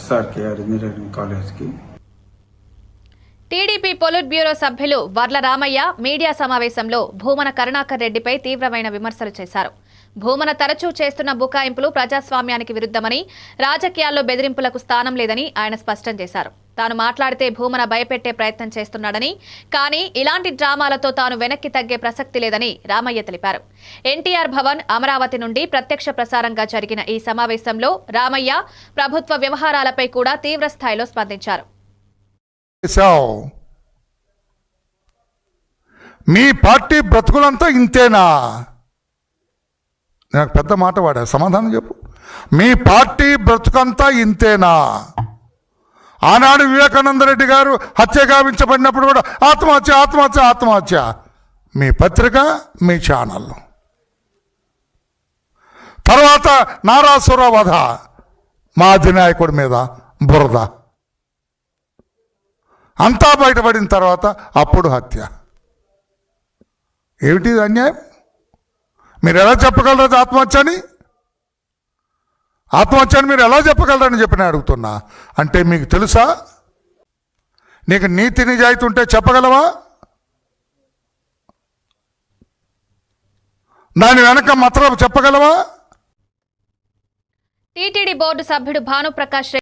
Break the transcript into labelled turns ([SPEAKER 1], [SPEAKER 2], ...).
[SPEAKER 1] SRKR engineering కాలేజ్కి.
[SPEAKER 2] TDP politburo సభ్యులు Varla Ramayya media సమావేశంలో భూమన కరుణాకర్ రెడ్డిపై తీవ్రమైన విమర్శలు చేశారు. భూమన తరచూ చేస్తున్న బుకాయింపులు ప్రజాస్వామ్యానికి విరుద్ధమని రాజకీయాల్లో బెదిరింపులకు స్థానం లేదని ఆయన స్పష్టం చేశారు. తాను మాట్లాడితే భూమన భయపెట్టే ప్రయత్నం చేస్తున్నాడని కానీ ఇలాంటి డ్రామాలతో తాను వెనక్కి తగ్గే ప్రసక్తి లేదని రామయ్య తెలిపారు. ఎన్టీఆర్ భవన్ అమరావతి నుండి ప్రత్యక్ష ప్రసారంగా జరిగిన ఈ సమావేశంలో రామయ్య ప్రభుత్వ వ్యవహారాలపై కూడా తీవ్ర స్థాయిలో స్పందించారు.
[SPEAKER 3] మీ పార్టీ బ్రతుకులంతా ఇంతేనా? నాకు పెద్ద మాట వాడా సమాధానం చెప్పు. మీ పార్టీ బ్రతుకంతా ఇంతేనా? ఆనాడు వివేకానంద రెడ్డి గారు హత్య గావించబడినప్పుడు కూడా ఆత్మహత్య ఆత్మహత్య ఆత్మహత్య. మీ పత్రిక మీ ఛానల్. తర్వాత నారాసుర వధ మా అధినాయకుడి మీద బురద. అంతా బయటపడిన తర్వాత అప్పుడు హత్య. ఏమిటి అన్యాయం? మీరు ఎలా చెప్పగలరు అది ఆత్మహత్య అని? ఆత్మహత్య మీరు ఎలా చెప్పగలరని చెప్పి నేను అడుగుతున్నా. అంటే మీకు తెలుసా? నీకు నీతి నిజాయితీ ఉంటే చెప్పగలవా? దాని వెనక మాత్రం చెప్పగలవా?
[SPEAKER 2] టీటీడీ బోర్డు సభ్యుడు భానుప్రకాష్